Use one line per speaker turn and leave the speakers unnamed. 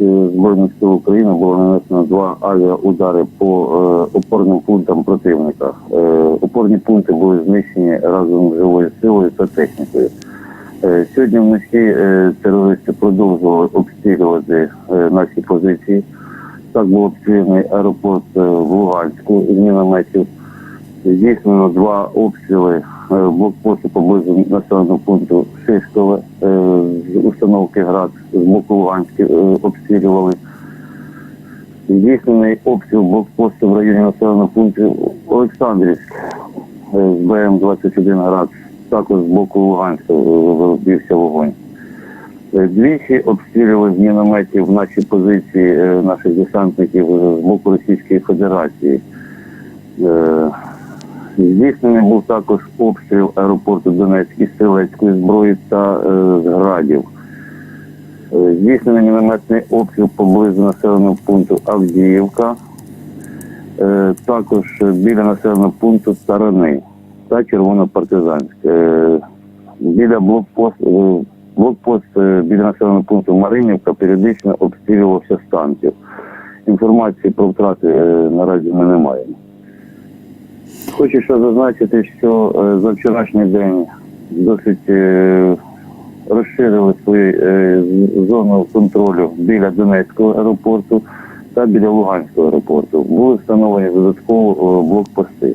е, Збройних сил України було нанесено два авіаудари по е, опорним пунктам противника. Е, опорні пункти були знищені разом з живою силою та технікою. Сьогодні вночі терористи продовжували обстрілювати наші позиції. Так був обстріляний аеропорт в Луганську з мінометів. Здійснено два обстріли блокпосту поблизу населеного пункту Шишкове установки ГРАД з боку Луганська е, обстрілювали. Здійснений обстріл блокпосту в районі населеного пункту Олександрівськ е, з БМ-21 ГРАД, також з боку Луганська е, вибився вогонь. Двічі обстрілювали з мінометів наші позиції наших десантників з боку Російської Федерації. Здійснений був також обстріл аеропорту Донецьк із стрілецької зброї та е, з. Е, Здійснений мінометний обстріл поблизу населеного пункту Авдіївка, е, також біля населеного пункту Старини та Червонопартизанськ. Біля блокпост, блокпост біля населеного пункту Маринівка періодично обстрілювався з танків. Інформації про втрати наразі ми не маємо. Хочу ще зазначити, що е, за вчорашній день досить е, розширили свою е, зону контролю біля Донецького аеропорту та біля Луганського аеропорту. Були встановлені додатково блокпости.